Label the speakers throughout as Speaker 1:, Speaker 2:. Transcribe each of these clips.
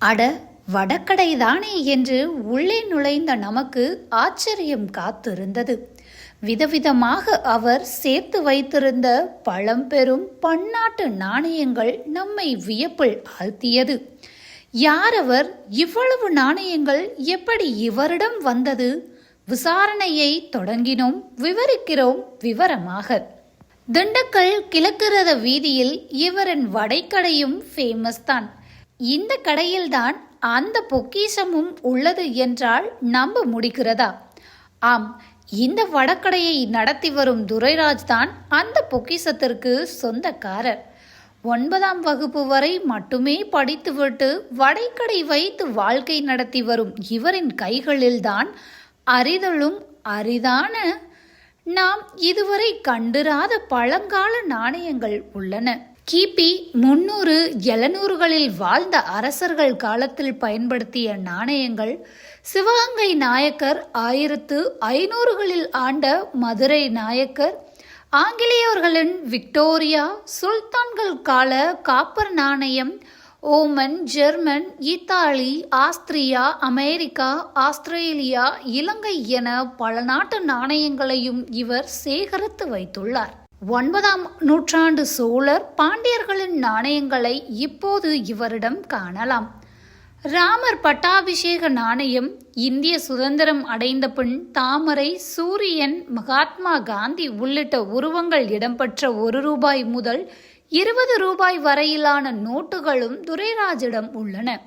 Speaker 1: அட வடக்கடைதானே என்று உள்ளே நுழைந்த நமக்கு ஆச்சரியம் காத்திருந்தது. விதவிதமாக அவர் சேர்த்து வைத்திருந்த பழம்பெரும் பன்னாட்டு நாணயங்கள் நம்மை வியப்பில் ஆழ்த்தியது. யார் அவர்? இவ்வளவு நாணயங்கள் எப்படி இவரிடம் வந்தது? விசாரணையை தொடங்கினோம் விவரிக்கிறோம் விவரமாக. திண்டுக்கல் கிழக்கிறத வீதியில் இவரின் வடைக்கடையும் ஃபேமஸ் தான். இந்த கடையில்தான் அந்த பொக்கிஷமும் உள்ளது என்றால் நம்ப முடிகிறதா? ஆம் இந்த வடக்கடையை நடத்தி வரும் துரைராஜ் தான் அந்த பொக்கிஷத்திற்கு சொந்தக்காரர். ஒன்பதாம் வகுப்பு வரை மட்டுமே படித்துவிட்டு வடைக்கடை வைத்து வாழ்க்கை நடத்தி வரும் இவரின் கைகளில்தான் அரிதலும் அரிதான நாம் இதுவரை கண்டிராத பழங்கால நாணயங்கள் உள்ளன. கிபி முன்னூறு எழுநூறுகளில் வாழ்ந்த அரசர்கள் காலத்தில் பயன்படுத்திய நாணயங்கள் சிவகங்கை நாயக்கர் ஆயிரத்து ஐநூறுகளில் ஆண்ட மதுரை நாயக்கர் ஆங்கிலேயர்களின் விக்டோரியா சுல்தான்கள் கால காப்பர் நாணயம் Oman German Italy Austria America Australia இலங்கை என பல நாட்டு நாணயங்களையும் இவர் சேகரித்து வைத்துள்ளார். ஒன்பதாம் நூற்றாண்டு சோழர் பாண்டியர்களின் நாணயங்களை இப்போது இவரிடம் காணலாம். ராமர் பட்டாபிஷேக நாணயம் இந்திய சுதந்திரம் அடைந்த பின் தாமரை சூரியன் மகாத்மா காந்தி உள்ளிட்ட உருவங்கள் இடம்பெற்ற ஒரு ரூபாய் முதல் இருபது ரூபாய் வரையிலான நோட்டுகளும் துரைராஜிடம் உள்ளன.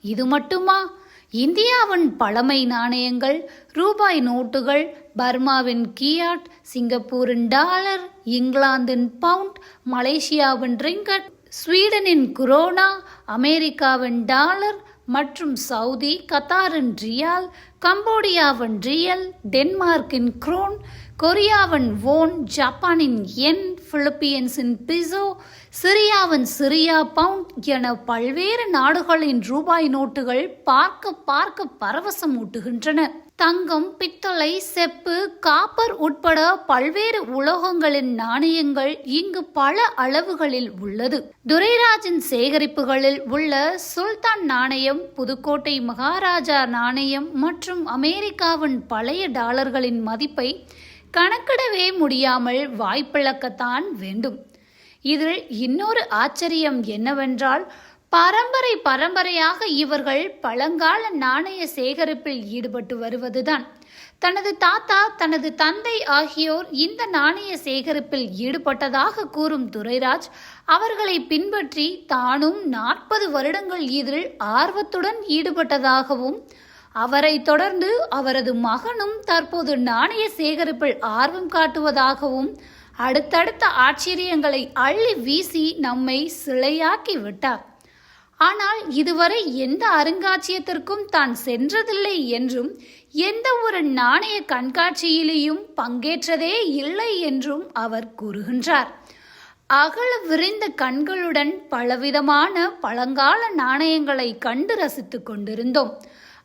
Speaker 1: இது மட்டுமா? இந்தியாவின் பழமை நாணயங்கள் ரூபாய் நோட்டுகள் பர்மாவின் கியாட் சிங்கப்பூரின் டாலர் இங்கிலாந்தின் பவுண்ட் மலேசியாவின் ரிங்கட் ஸ்வீடனின் குரோனா அமெரிக்காவின் டாலர் மற்றும் சவுதி கத்தாரின் ரியால் கம்போடியாவின் ரியல் டென்மார்க்கின் குரோன் கொரியாவின் வோன் ஜப்பானின் என் பிலிப்பியன்ஸின் பிசோ சிரியாவின் சிரியா பவுண்ட் என பல்வேறு நாடுகளின் ரூபாய் நோட்டுகள் பார்க்க பார்க்க பரவசம் ஊட்டுகின்றன தங்கம் பித்தளை செப்பு காப்பர் உட்பட பல்வேறு உலோகங்களின் நாணயங்கள் இங்கு பல அளவுகளில் உள்ளது. துரைராஜின் சேகரிப்புகளில் உள்ள சுல்தான் நாணயம் புதுக்கோட்டை மகாராஜா நாணயம் மற்றும் அமெரிக்காவின் பழைய டாலர்களின் மதிப்பை கணக்கிடவே முடியாமல் வாய்ப்பிழக்கத்தான் வேண்டும். இதில் இன்னொரு ஆச்சரியம் என்னவென்றால் பரம்பரை பரம்பரையாக இவர்கள் பழங்கால நாணய சேகரிப்பில் ஈடுபட்டு வருவதுதான். தனது தாத்தா தனது தந்தை ஆகியோர் இந்த நாணய சேகரிப்பில் ஈடுபட்டதாக கூறும் துரைராஜ் அவர்களை பின்பற்றி தானும் நாற்பது வருடங்கள் இதில் ஆர்வத்துடன் ஈடுபட்டதாகவும் அவரை தொடர்ந்து அவரது மகனும் தற்போது நாணய சேகரிப்பில் ஆர்வம் காட்டுவதாகவும் அடுத்தடுத்த ஆச்சரியங்களை அள்ளி வீசி நம்மை சிலையாக்கி விட்டார். ஆனால் இதுவரை எந்த அருங்காட்சியத்திற்கும் தான் சென்றதில்லை என்றும் எந்த ஒரு நாணய கண்காட்சியிலேயும் பங்கேற்றதே இல்லை என்றும் அவர் கூறுகின்றார். அகல விரிந்த கண்களுடன் பலவிதமான பழங்கால நாணயங்களை கண்டு ரசித்துக் கொண்டிருந்தோம்.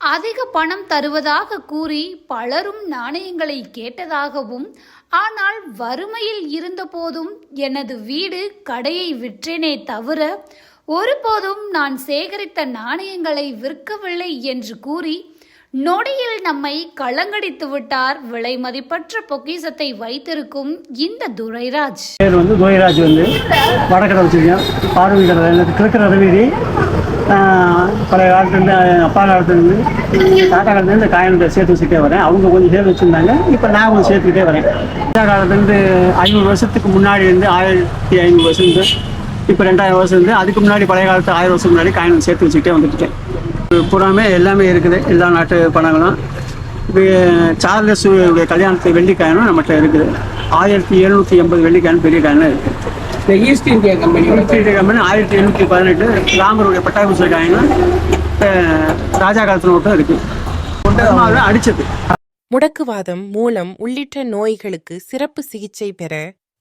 Speaker 1: அதிக பணம் தருவதாக கூறி பலரும் நாணயங்களை கேட்டதாகவும் ஆனால் வறுமையில் இருந்தபோதும் எனது வீடு கடையை விற்றேனே தவிர ஒருபோதும் நான் சேகரித்த நாணயங்களை விற்கவில்லை என்று கூறி நொடியில் நம்மை களங்கடித்து விட்டார் விலை மதிப்பற்ற பொக்கிசத்தை வைத்திருக்கும் இந்த துரைராஜ்.
Speaker 2: பேர் வந்து துரைராஜ் வந்து வடக்கடை வச்சுருக்கேன் பார்வை எனக்கு கிழக்கு ரதவீதி பழைய காலத்துலேருந்து அப்பா காலத்துலேருந்து தாத்தா காலத்துலேருந்து இந்த காயின்களை சேர்த்து வச்சுட்டே வரேன். அவங்க கொஞ்சம் சேர்த்து வச்சுருந்தாங்க. இப்போ நான் கொஞ்சம் சேர்த்துக்கிட்டே வரேன். தாத்தா காலத்துலேருந்து ஐநூறு வருஷத்துக்கு முன்னாடி இருந்து ஆயிரத்தி ஐநூறு வருஷம் இப்போ ரெண்டாயிரம் வருஷம் இருந்து அதுக்கு முன்னாடி பழைய காலத்து ஆயிரம் வருஷம் முன்னாடி காயின் சேர்த்து வச்சுக்கிட்டே வந்துட்டுருக்கேன் பூராமே எல்லாமே இருக்குது. எல்லா நாட்டு பணங்களும். இப்போ சார்லஸ் உடைய கல்யாணத்து வெள்ளி காயினும் நம்மகிட்ட இருக்குது. ஆயிரத்தி எழுநூற்றி எண்பது வெள்ளி காயின் பெரிய காயின் இருக்குது
Speaker 3: இந்த ஈஸ்ட் இந்தியா கம்பெனியோட
Speaker 2: இந்திய கம்பெனி ஆயிரத்தி எழுநூற்றி பதினெட்டு ராமருடைய பட்டாபிஷேக காயினும் ராஜா காலத்து நோட்டும் இருக்குது அடிச்சது.
Speaker 4: முடக்குவாதம் மூலம் உள்ளிட்ட நோய்களுக்கு சிறப்பு சிகிச்சை பெற